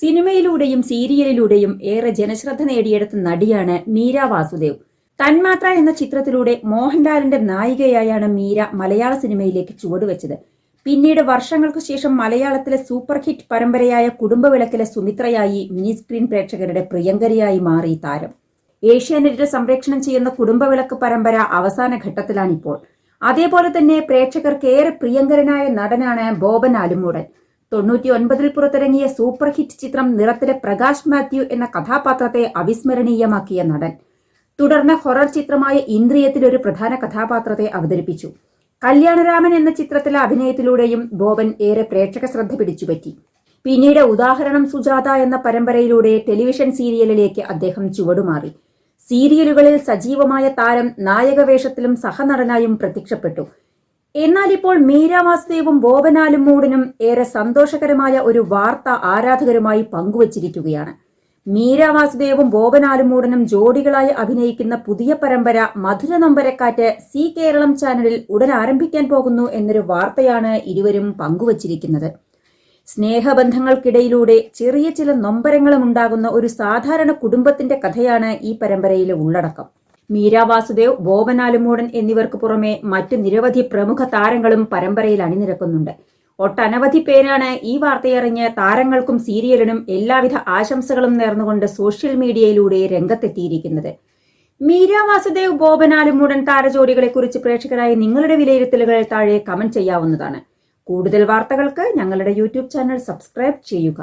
സിനിമയിലൂടെയും സീരിയലിലൂടെയും ഏറെ ജനശ്രദ്ധ നേടിയെടുത്ത നടിയാണ് മീര വാസുദേവ്. തന്മാത്ര എന്ന ചിത്രത്തിലൂടെ മോഹൻലാലിന്റെ നായികയായാണ് മീര മലയാള സിനിമയിലേക്ക് ചുവടുവെച്ചത്. പിന്നീട് വർഷങ്ങൾക്കു ശേഷം മലയാളത്തിലെ സൂപ്പർ ഹിറ്റ് പരമ്പരയായ കുടുംബവിളക്കിലെ സുമിത്രയായി മിനി സ്ക്രീൻ പ്രേക്ഷകരുടെ പ്രിയങ്കരിയായി മാറി താരം. ഏഷ്യാനെറ്റിൽ സംപ്രേക്ഷണം ചെയ്യുന്ന കുടുംബവിളക്ക് പരമ്പര അവസാന ഘട്ടത്തിലാണിപ്പോൾ. അതേപോലെ തന്നെ പ്രേക്ഷകർക്ക് ഏറെ പ്രിയങ്കരനായ നടനാണ് ബോബൻ ആലുമൂടൻ. തൊണ്ണൂറ്റി ഒൻപതിൽ പുറത്തിറങ്ങിയ സൂപ്പർ ഹിറ്റ് ചിത്രം നിറത്തിലെ പ്രകാശ് മാത്യു എന്ന കഥാപാത്രത്തെ അവിസ്മരണീയമാക്കിയ നടൻ. തുടർന്ന് ഹൊറർ ചിത്രമായ ഇന്ദ്രിയത്തിൽ ഒരു പ്രധാന കഥാപാത്രത്തെ അവതരിപ്പിച്ചു. കല്യാണരാമൻ എന്ന ചിത്രത്തിലെ അഭിനയത്തിലൂടെയും ബോബൻ ഏറെ പ്രേക്ഷക ശ്രദ്ധ പിടിച്ചുപറ്റി. പിന്നീട് ഉദാഹരണം സുജാത എന്ന പരമ്പരയിലൂടെ ടെലിവിഷൻ സീരിയലിലേക്ക് അദ്ദേഹം ചുവടുമാറി. സീരിയലുകളിൽ സജീവമായ താരം നായകവേഷത്തിലും സഹനടനായും പ്രത്യക്ഷപ്പെട്ടു. എന്നാൽ ഇപ്പോൾ മീര വാസുദേവും ബോബനാലും മൂടിനും ഏറെ സന്തോഷകരമായ ഒരു വാർത്ത ആരാധകരുമായി പങ്കുവച്ചിരിക്കുകയാണ്. മീര ബോബനാലും മൂടനും ജോഡികളായി അഭിനയിക്കുന്ന പുതിയ പരമ്പര മധുര നമ്പരക്കാറ്റ് സി കേരളം ചാനലിൽ ഉടൻ ആരംഭിക്കാൻ പോകുന്നു എന്നൊരു വാർത്തയാണ് ഇരുവരും പങ്കുവച്ചിരിക്കുന്നത്. സ്നേഹബന്ധങ്ങൾക്കിടയിലൂടെ ചെറിയ ചില നൊമ്പരങ്ങളും ഉണ്ടാകുന്ന ഒരു സാധാരണ കുടുംബത്തിന്റെ കഥയാണ് ഈ പരമ്പരയിലെ ഉള്ളടക്കം. മീര വാസുദേവ് ബോബനാലുമൂടൻ എന്നിവർക്ക് പുറമെ മറ്റു നിരവധി പ്രമുഖ താരങ്ങളും പരമ്പരയിൽ അണിനിരക്കുന്നുണ്ട്. ഒട്ടനവധി പേരാണ് ഈ വാർത്തയറിഞ്ഞ് താരങ്ങൾക്കും സീരിയലിനും എല്ലാവിധ ആശംസകളും നേർന്നുകൊണ്ട് സോഷ്യൽ മീഡിയയിലൂടെ രംഗത്തെത്തിയിരിക്കുന്നത്. മീര വാസുദേവ് ബോബനാലുമൂടൻ താരജോഡികളെ കുറിച്ച് പ്രേക്ഷകരായി നിങ്ങളുടെ വിലയിരുത്തലുകൾ താഴെ കമന്റ് ചെയ്യാവുന്നതാണ്. കൂടുതൽ വാർത്തകൾക്ക് ഞങ്ങളുടെ യൂട്യൂബ് ചാനൽ സബ്സ്ക്രൈബ് ചെയ്യുക.